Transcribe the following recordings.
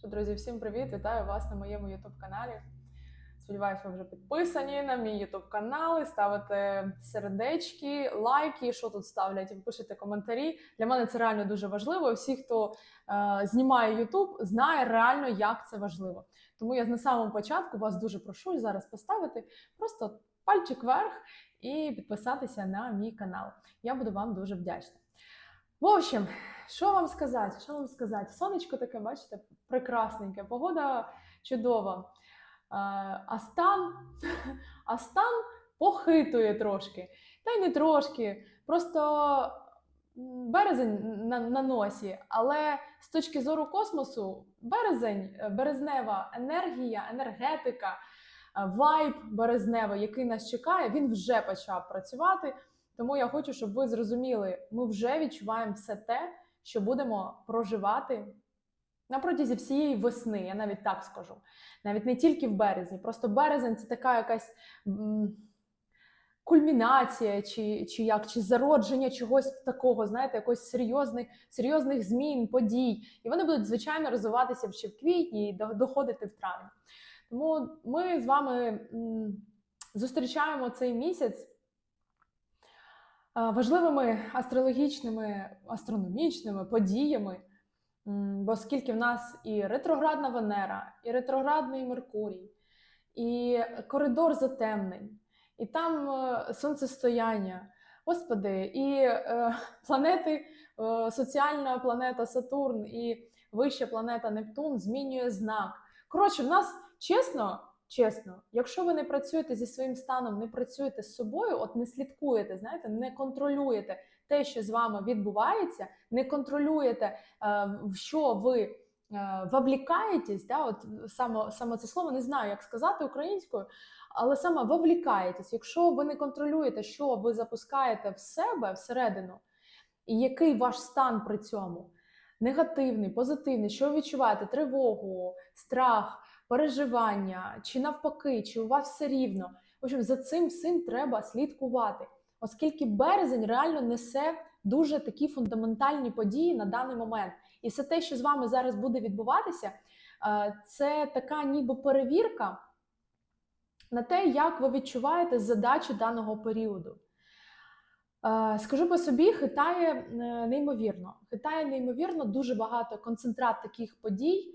Що, друзі, всім привіт! Вітаю вас на моєму youtube каналі. Сподіваюсь, ви вже підписані на мій youtube канал, і ставите сердечки, лайки, що тут ставлять, і пишете коментарі. Для мене це реально дуже важливо. Всі, хто е, знімає YouTube, знає реально, як це важливо. Тому я на самому початку вас дуже прошу зараз поставити просто пальчик вверх і підписатися на мій канал. Я буду вам дуже вдячна. В общем, що вам сказати? Що вам сказати? Сонечко таке, бачите, прекрасненьке, погода чудова. Е, А стан, а стан похитує трошки. Та й не трошки. Просто березень на, на носі. Але з точки зору космосу, березень, е, березнева енергія, енергетика, е, вайб березневий, який нас чекає, він вже почав працювати. Тому я хочу, щоб ви зрозуміли, ми вже відчуваємо все те, що будемо проживати на протязі всієї весни, я навіть так скажу. Навіть не тільки в березні. Просто березень це така якась кульмінація, чи, чи як, чи зародження чогось такого, знаєте, якось серйозних, серйозних змін, подій. І вони будуть, звичайно, розвиватися ще в квітні і доходити в травні. Тому ми з вами зустрічаємо цей місяць важливими астрологічними, астрономічними подіями. Бо оскільки в нас і ретроградна Венера, і ретроградний Меркурій, і коридор затемнень, і там е, сонцестояння, господи, і е, планети, е, соціальна планета Сатурн і вища планета Нептун змінює знак. Коротше, в нас чесно, чесно, якщо ви не працюєте зі своїм станом, не працюєте з собою, от не слідкуєте, знаєте, не контролюєте те, що з вами відбувається, не контролюєте, е, в що ви е, вовлікаєтесь, да, от саме, саме це слово не знаю, як сказати українською, але саме вовлікаєтесь. Якщо ви не контролюєте, що ви запускаєте в себе всередину, і який ваш стан при цьому негативний, позитивний, що ви відчуваєте тривогу, страх, переживання, чи навпаки, чи у вас все рівно. В общем, за цим всім треба слідкувати, оскільки березень реально несе дуже такі фундаментальні події на даний момент. І все те, що з вами зараз буде відбуватися, е, це така ніби перевірка на те, як ви відчуваєте задачу даного періоду. Е, Скажу по собі, хитає е, неймовірно. Хитає неймовірно дуже багато концентрат таких подій,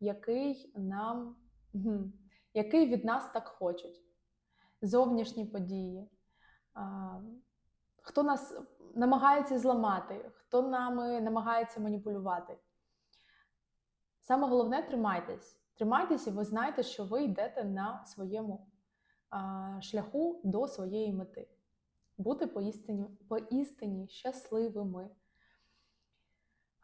який нам який від нас так хочуть. Зовнішні події. Хто нас намагається зламати, хто нами намагається маніпулювати. Саме головне тримайтесь. Тримайтесь, і ви знаєте, що ви йдете на своєму шляху до своєї мети. Бути поістині, поістині щасливими.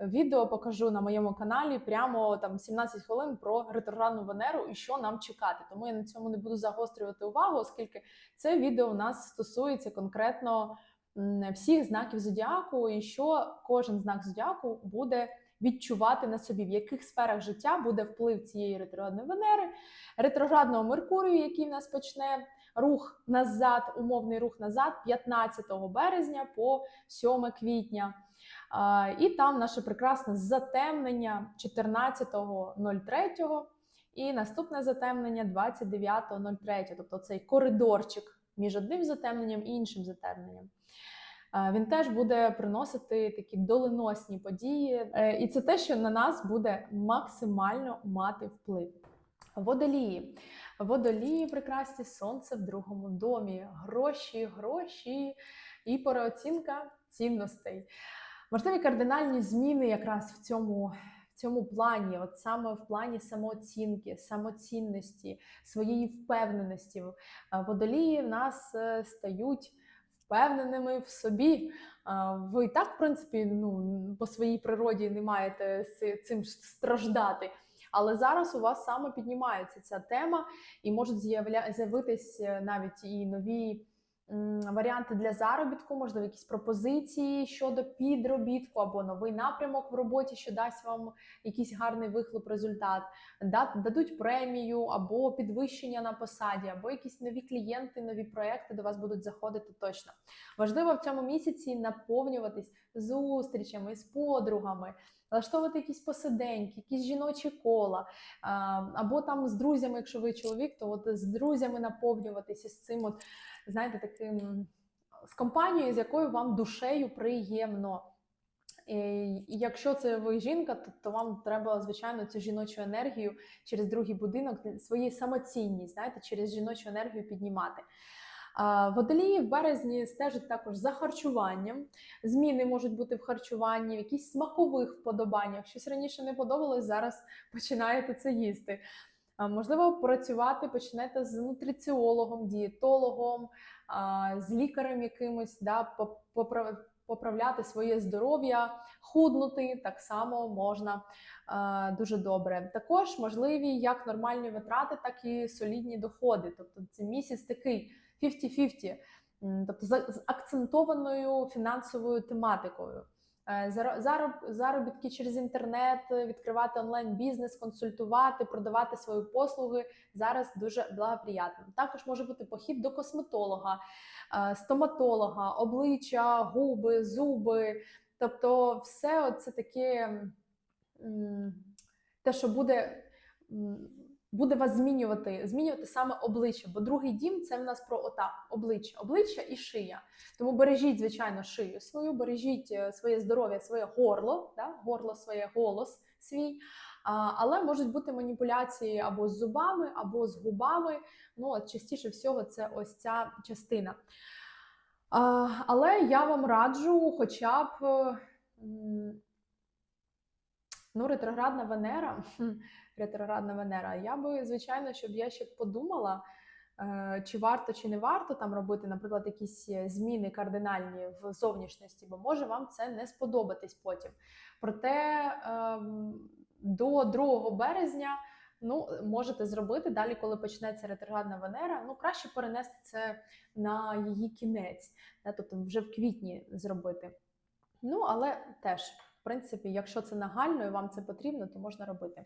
відео покажу на моєму каналі прямо там 17 хвилин про ретроградну Венеру і що нам чекати. Тому я на цьому не буду загострювати увагу, оскільки це відео у нас стосується конкретно всіх знаків зодіаку, і що кожен знак зодіаку буде відчувати на собі, в яких сферах життя буде вплив цієї ретроградної Венери, ретроградного Меркурію, який в нас почне рух назад, умовний рух назад 15 березня по 7 квітня. А, І там наше прекрасне затемнення 14.03 і наступне затемнення 29.03, тобто цей коридорчик між одним затемненням і іншим затемненням. Він теж буде приносити такі доленосні події, Е, і це те, що на нас буде максимально мати вплив. Водолії. Водолії прекрасні, сонце в другому домі, гроші, гроші і переоцінка цінностей. Можливі кардинальні зміни якраз в цьому, цьому плані, от саме в плані самооцінки, самоцінності, своєї впевненості. Водолії в нас е, стають впевненими в собі. Ви і так, в принципі, ну, по своїй природі не маєте цим страждати. Але зараз у вас саме піднімається ця тема, і можуть з'явитись е, навіть і нові варіанти для заробітку, можливо, якісь пропозиції щодо підробітку або новий напрямок в роботі, що дасть вам якийсь гарний вихлоп, результат, дадуть премію або підвищення на посаді, або якісь нові клієнти, нові проекти до вас будуть заходити точно. Важливо в цьому місяці наповнюватись зустрічами з подругами. Влаштовувати якісь посиденьки, якісь жіночі кола, або там з друзями, якщо ви чоловік, то от з друзями наповнюватися з цим, от знаєте, таким з компанією, з якою вам душею приємно. І якщо це ви жінка, то, то вам треба, звичайно, цю жіночу енергію через другий будинок, свою самоцінність, знаєте, через жіночу енергію піднімати. Водолії в березні стежать також за харчуванням. Зміни можуть бути в харчуванні, в якісь смакових вподобаннях. Щось раніше не подобалось, зараз починаєте це їсти. Можливо, працювати почнете з нутриціологом, дієтологом, з лікарем якимось, да, поп- поправ- поправляти своє здоров'я, худнути так само можна дуже добре. Також можливі як нормальні витрати, так і солідні доходи. Тобто це місяць такий 50-50, тобто з акцентованою фінансовою тематикою. Е, заро- зароб- Заробітки через інтернет, відкривати онлайн-бізнес, консультувати, продавати свої послуги зараз дуже благоприятно. Також може бути похід до косметолога, е, стоматолога, обличчя, губи, зуби. Тобто, все це таке те, що буде, буде вас змінювати, змінювати саме обличчя. Бо другий дім це в нас про ота обличчя, обличчя і шия. Тому бережіть, звичайно, шию свою, бережіть е, своє здоров'я, своє горло, да? горло своє, голос свій. А, але можуть бути маніпуляції або з зубами, або з губами. Ну, от частіше всього, це ось ця частина. А, але я вам раджу, хоча б. Ну, ретроградна Венера, ретроградна Венера. Я би, звичайно, щоб я ще подумала, е, чи варто, чи не варто там робити, наприклад, якісь е, зміни кардинальні в зовнішності, бо може вам це не сподобатись потім. Проте ем, до 2 березня ну, можете зробити далі, коли почнеться ретроградна Венера. Ну, краще перенести це на її кінець, да, тобто вже в квітні зробити. Ну, але теж. В принципі, якщо це нагально і вам це потрібно, то можна робити.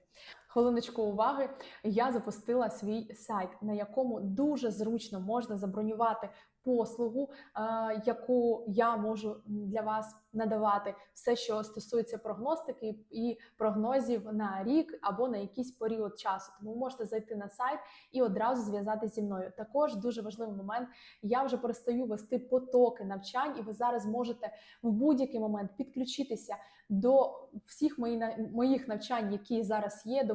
Хвилиночку уваги. Я запустила свій сайт, на якому дуже зручно можна забронювати послугу, е, яку я можу для вас надавати, все, що стосується прогностики і прогнозів на рік або на якийсь період часу. Тому можете зайти на сайт і одразу зв'язатися зі мною. Також дуже важливий момент. Я вже перестаю вести потоки навчань, і ви зараз можете в будь-який момент підключитися до всіх мої- моїх навчань, які зараз є, до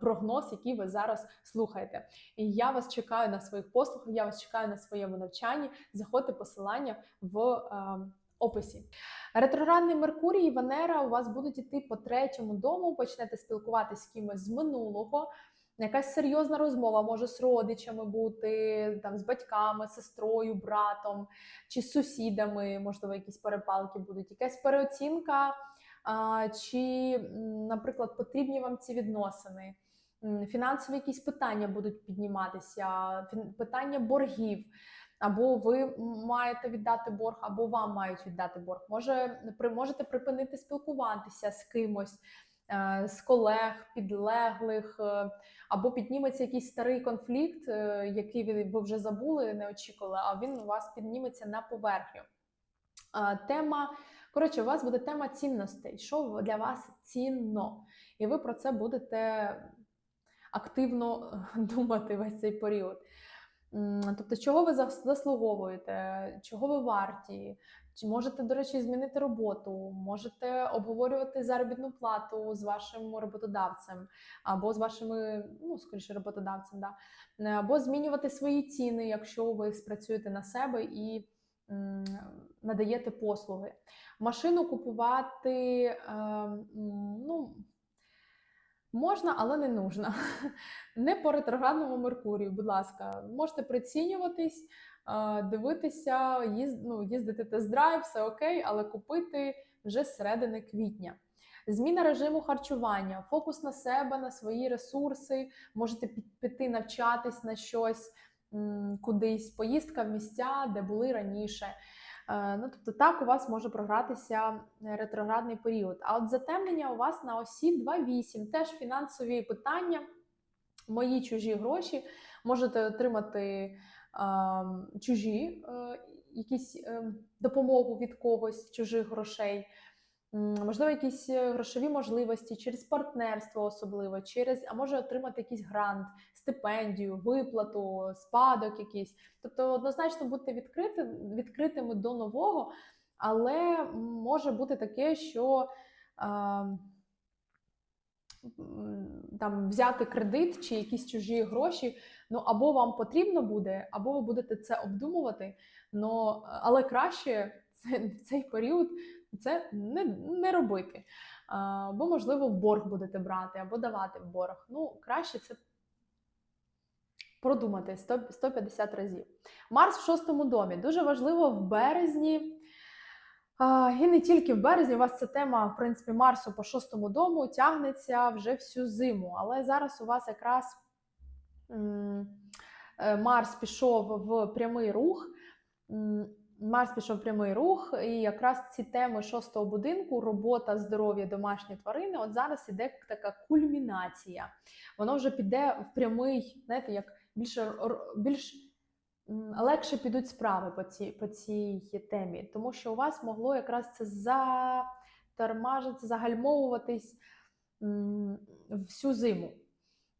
прогноз, який ви зараз слухаєте. І я вас чекаю на своїх послугах, я вас чекаю на своєму навчанні. Заходьте посилання в е, описі. Ретроградний Меркурій і Венера у вас будуть іти по третьому дому, почнете спілкуватися з кимось з минулого. Якась серйозна розмова може з родичами бути, там з батьками, сестрою, братом чи з сусідами, можливо, якісь перепалки будуть, якась переоцінка, чи, наприклад, потрібні вам ці відносини. Фінансові якісь питання будуть підніматися, питання боргів. Або ви маєте віддати борг, або вам мають віддати борг. Може, при можете припинити спілкуватися з кимось, е, з колег, підлеглих, е, або підніметься якийсь старий конфлікт, е, який ви, вже забули, не очікували, а він у вас підніметься на поверхню. Тема, коротше, у вас буде тема цінностей. Що для вас цінно? І ви про це будете активно е, думати весь цей період. Тобто, чого ви заслуговуєте, чого ви варті? Чи можете, до речі, змінити роботу, можете обговорювати заробітну плату з вашим роботодавцем, або з вашими, ну, скоріше, роботодавцем, да? Е, або змінювати свої ціни, якщо ви спрацюєте на себе і надаєте послуги. Машину купувати, е, ну. Можна, але не нужно. Не по ретроградному Меркурію, будь ласка, можете прицінюватись, е, дивитися, їзд, ну, їздити тест-драйв, все окей, але купити вже з середини квітня. Зміна режиму харчування, фокус на себе, на свої ресурси, можете пі- піти навчатись на щось кудись, поїздка в місця, де були раніше. Е, Ну, тобто так у вас може програтися е, ретроградний період. А от затемнення у вас на осі 2.8, теж фінансові питання, мої чужі гроші, можете отримати е, чужі е, якісь е, допомогу від когось, чужих грошей. Можливо, якісь е, грошові можливості через партнерство, особливо, через, а може отримати якийсь грант, стипендію, виплату, спадок якийсь. Тобто, однозначно бути відкрити, відкритими до нового, але може бути таке, що там взяти кредит чи якісь чужі гроші. Ну або вам потрібно буде, або ви будете це обдумувати. Но, але краще в цей період це не, не робити. А, бо, можливо, в борг будете брати або давати в борг. Ну, краще це продумати 100, 150 разів. Марс в шостому домі. Дуже важливо в березні. І не тільки в березні, у вас ця тема, в принципі, Марсу по шостому дому тягнеться вже всю зиму. Але зараз у вас якраз е, Марс пішов в прямий рух. Марс пішов в прямий рух, і якраз ці теми шостого будинку, робота, здоров'я, домашні тварини. От зараз іде така кульмінація. Воно вже піде в прямий, знаєте, як більше більш легше підуть справи по цій, по цій темі, тому що у вас могло якраз це затормажити, загальмовуватись всю зиму.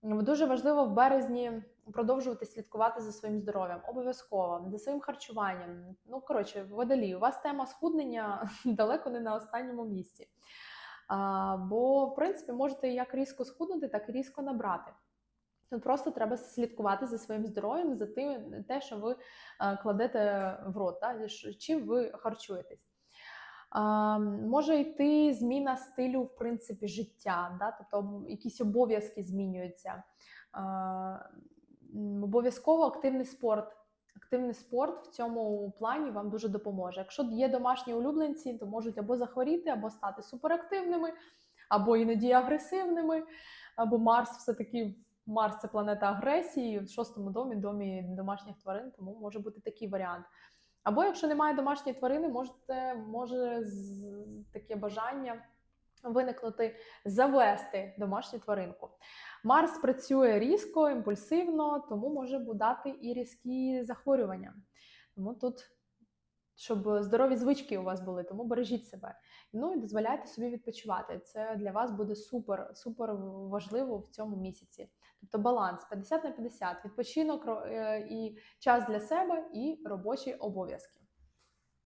Дуже важливо в березні продовжувати слідкувати за своїм здоров'ям, обов'язково, за своїм харчуванням. Ну, коротше, водолій, у вас тема схуднення далеко не на останньому місці. А, бо, в принципі, можете як різко схуднути, так і різко набрати. Тут просто треба слідкувати за своїм здоров'ям, за тим, те, що ви е, кладете в рот, та, чим ви харчуєтесь. А, може йти зміна стилю, в принципі, життя, да? тобто якісь обов'язки змінюються. Обов'язково активний спорт. активний спорт в цьому плані вам дуже допоможе. Якщо є домашні улюбленці, то можуть або захворіти, або стати суперактивними, або іноді агресивними, або Марс все-таки Марс це планета агресії в шостому домі, домі домашніх тварин, тому може бути такий варіант. Або якщо немає домашньої тварини, можете, може таке бажання виникнути завести домашню тваринку. Марс працює різко, імпульсивно, тому може дати і різкі захворювання. Тому тут, щоб здорові звички у вас були, тому бережіть себе. Ну і дозволяйте собі відпочивати. Це для вас буде супер, супер важливо в цьому місяці. Тобто баланс 50 на 50, відпочинок е, і час для себе, і робочі обов'язки.